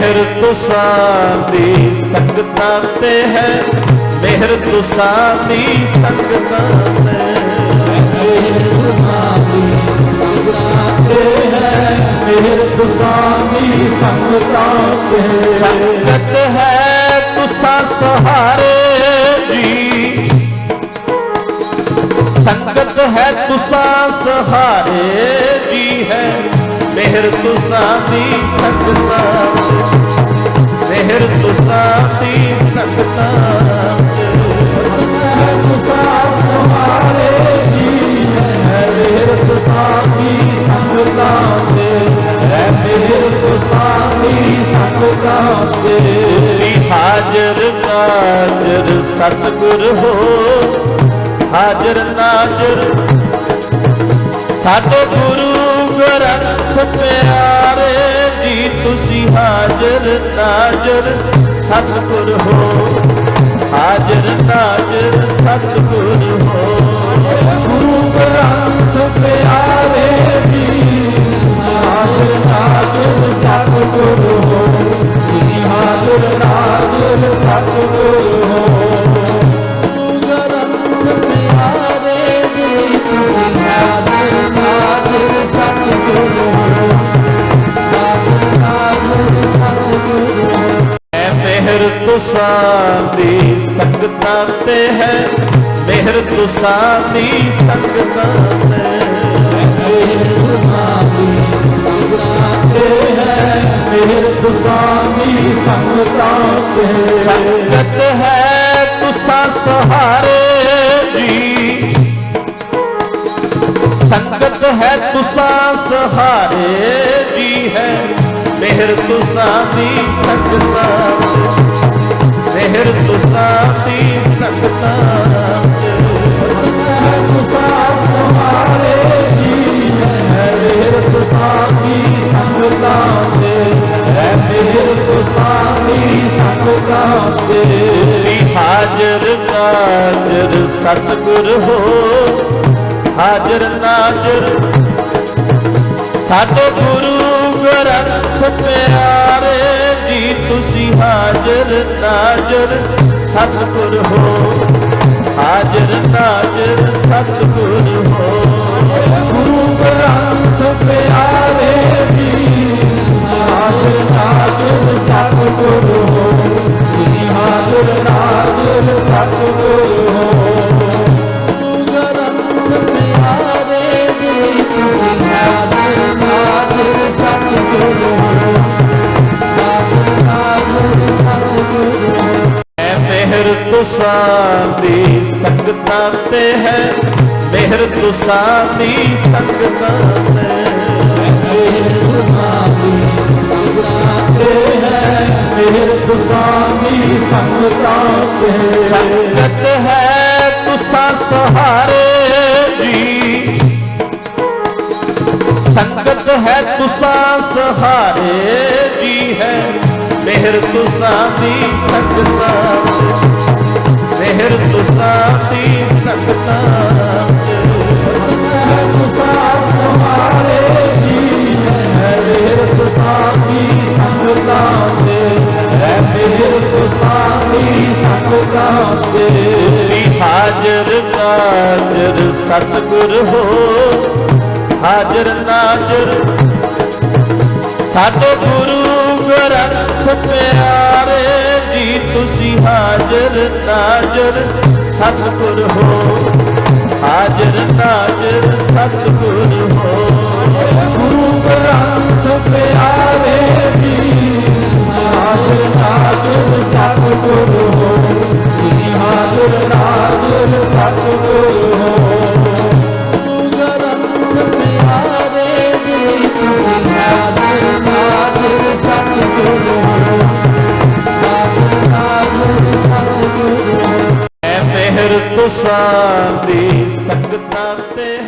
ਮਿਹਰ ਤੁਸਾਂ ਦੀ ਸੰਗਤਾਂ ਤੇ ਹੈ। ਮਿਹਰ ਤੁਸਾਂ ਦੀ ਸੰਗਤਾਂ ਤੇ ਮਿਹਰ ਤੁਸਾਂ ਦੀ ਸੰਗਤਾਂ ਤੇ ਸੰਗਤ ਹੈ। ਤੁਸਾਂ ਸਹਾਰੇ ਜੀ। ਸੰਗਤ ਹੈ ਤੁਸਾਂ ਸਹਾਰੇ ਜੀ ਹੈ। ਮਿਹਰ ਤੁਸਾਂ ਦੀ ਸੰਗਤਾਂ ਮਿਹਰ ਤੁਸਾਂ ਦੀ ਸੰਗਤਾਂ ਤੇ ਤੁਸਾਂ ਸਹਾਰੇ ਜੀ ਹੈ ਮਿਹਰ ਤੁਸਾਂ ਦੀ ਹੈ ਮਿਹਰ ਤੁਸਾਂ ਦੀ ਸੰਗਤਾਂ ਹਾਜ਼ਰ ਨਾਜ਼ਰ ਸਤਿਗੁਰ ਹੋ, ਹਾਜ਼ਰ ਨਾਜ਼ਰ। ਸਾਡੇ ਗੁਰੂ ਗ੍ਰੰਥ ਪਿਆਰੇ ਜੀ ਤੁਸੀਂ ਹਾਜ਼ਰ ਨਾਜ਼ਰ ਸਤਿਗੁਰ ਹੋ। ਹਾਜ਼ਰ ਨਾਜ਼ਰ ਸਤਿਗੁਰ ਹੋ। ਗੁਰੂ ਗ੍ਰੰਥ ਪਿਆਰੇ ਤੁਸਾਂ ਦੀ ਸੰਗਤਾਂ ਤੇ ਹੈ। ਮਿਹਰ ਤੁਸਾਂ ਦੀ ਸੰਗਤਾਂ ਤੇ ਮਿਹਰ ਤੁਸਾਂ ਦੀ ਸੰਗਤਾਂ ਤੇ ਸੰਗਤ ਹੈ ਤੁਸਾਂ ਸਹਾਰੇ ਜੀ। ਸੰਗਤ ਹੈ ਤੁਸਾਂ ਸਹਾਰੇ ਜੀ ਹੈ। ਮਿਹਰ ਤੁਸਾਂ ਦੀ ਸੰਗਤਾਂ ਮਿਹਰ ਤੁਸਾਂ ਦੀ ਸੰਗਤਾਂ ਤੇ ਤੁਸਾਂ ਸਹਾਰੇ ਜੀ ਹੈ ਮਿਹਰ ਤੁਸਾਂ ਦੀ ਸੰਗਤਾਂ ਤੇ ਹੈ ਮਿਹਰ ਤੁਸਾਂ ਦੀ ਸੰਗਤਾਂ ਤੇ ਤੁਸੀਂ ਹਾਜ਼ਰ ਨਾਜ਼ਰ ਸਤਿਗੁਰ ਹੋ, ਹਾਜ਼ਰ ਨਾਜ਼ਰ। ਸਾਡੇ ਗੁਰੂ ਗ੍ਰੰਥ ਪਿਆਰੇ ਜੀ, ਤੁਸੀਂ ਹਾਜ਼ਰ ਨਾਜ਼ਰ। ਸਤਿਗੁਰ ਹੋ। ਹਾਜ਼ਰ ਨਾਜ਼ਰ ਸਤਿਗੁਰ ਮਿਹਰ ਤੁਸਾਂ ਦੀ ਸੰਗਤਾਂ ਤੇ ਹੈ। ਮਿਹਰ ਤੁਸਾਂ ਦੀ ਸੰਗਤਾਂ ਤੇ ਮਿਹਰ ਤੁਸਾਂ ਦੀ ਸੰਗਤਾਂ ਤੇ ਸੰਗਤ ਹੈ। ਤੁਸਾਂ ਸਹਾਰੇ ਜੀ। ਸੰਗਤ ਹੈ ਤੁਸਾਂ ਸਹਾਰੇ ਜੀ ਹੈ। ਮਿਹਰ ਤੁਸਾਂ ਦੀ ਸੰਗਤਾਂ ਮਿਹਰ ਤੁਸਾਂ ਦੀ ਸੰਗਤਾਂ ਤੇ ਜੀ ਹੈ ਮਿਹਰ ਤੁਸਾਂ ਦੀ ਸੰਗਤਾਂ ਹੈ ਮਿਹਰ ਤੁਸਾਂ ਦੀ ਸੰਗਤਾਂ ਤੇ। ਹਾਜ਼ਰ ਨਾਜ਼ਰ ਸਤਿਗੁਰ ਹੋ ਹਾਜ਼ਰ ਨਾਜ਼ਰ ਸਾਡੇ ਗੁਰੂ ਗ੍ਰੰਥ ਪਿਆਰੇ। ਤੁਸੀਂ ਹਾਜ਼ਰ ਨਾਜ਼ਰ ਸਤਿਗੁਰ ਹੋ। ਹਾਜ਼ਰ ਨਾਜ਼ਰ ਸਤਿਗੁਰ ਹੋ। ਗੁਰੂ ਗ੍ਰੰਥ ਪਿਆਰੇ ਜੀ ਸਤਿਗੁਰ ਹੋ ਹੈ ਤੁਸਾਂ ਦੀ ਸੰਗਤਾਂ ਤੇ